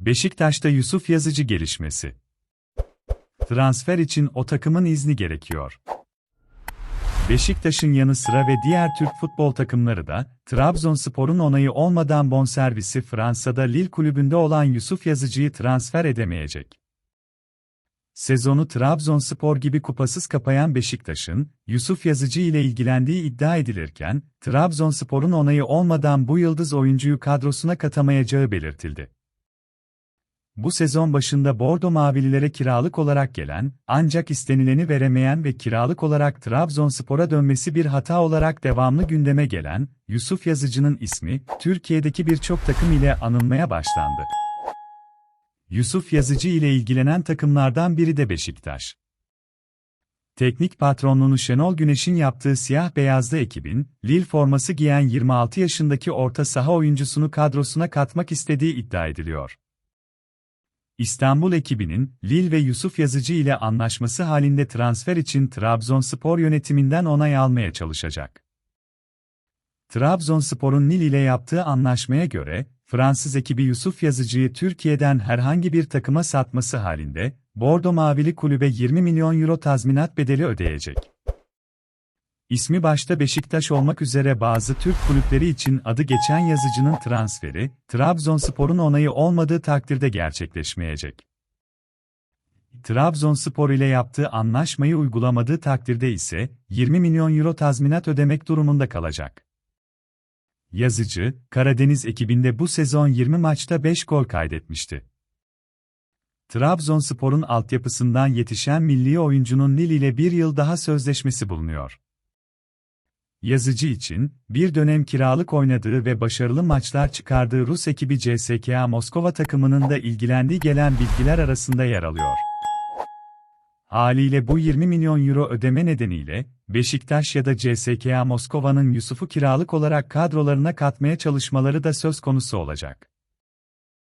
Beşiktaş'ta Yusuf Yazıcı gelişmesi. Transfer için o takımın izni gerekiyor. Beşiktaş'ın yanı sıra ve diğer Türk futbol takımları da, Trabzonspor'un onayı olmadan bonservisi Fransa'da Lille kulübünde olan Yusuf Yazıcı'yı transfer edemeyecek. Sezonu Trabzonspor gibi kupasız kapayan Beşiktaş'ın, Yusuf Yazıcı ile ilgilendiği iddia edilirken, Trabzonspor'un onayı olmadan bu yıldız oyuncuyu kadrosuna katamayacağı belirtildi. Bu sezon başında Bordo Mavililere kiralık olarak gelen, ancak istenileni veremeyen ve kiralık olarak Trabzonspor'a dönmesi bir hata olarak devamlı gündeme gelen, Yusuf Yazıcı'nın ismi, Türkiye'deki birçok takım ile anılmaya başlandı. Yusuf Yazıcı ile ilgilenen takımlardan biri de Beşiktaş. Teknik patronluğunu Şenol Güneş'in yaptığı siyah beyazlı ekibin, Lille forması giyen 26 yaşındaki orta saha oyuncusunu kadrosuna katmak istediği iddia ediliyor. İstanbul ekibinin, Lille ve Yusuf Yazıcı ile anlaşması halinde transfer için Trabzonspor yönetiminden onay almaya çalışacak. Trabzonspor'un Lille ile yaptığı anlaşmaya göre, Fransız ekibi Yusuf Yazıcı'yı Türkiye'den herhangi bir takıma satması halinde, Bordo Mavili kulübe 20 milyon euro tazminat bedeli ödeyecek. İsmi başta Beşiktaş olmak üzere bazı Türk kulüpleri için adı geçen yazıcının transferi, Trabzonspor'un onayı olmadığı takdirde gerçekleşmeyecek. Trabzonspor ile yaptığı anlaşmayı uygulamadığı takdirde ise 20 milyon euro tazminat ödemek durumunda kalacak. Yazıcı, Karadeniz ekibinde bu sezon 20 maçta 5 gol kaydetmişti. Trabzonspor'un altyapısından yetişen milli oyuncunun Lille ile bir yıl daha sözleşmesi bulunuyor. Yazıcı için, bir dönem kiralık oynadığı ve başarılı maçlar çıkardığı Rus ekibi CSKA Moskova takımının da ilgilendiği gelen bilgiler arasında yer alıyor. Haliyle bu 20 milyon euro ödeme nedeniyle, Beşiktaş ya da CSKA Moskova'nın Yusuf'u kiralık olarak kadrolarına katmaya çalışmaları da söz konusu olacak.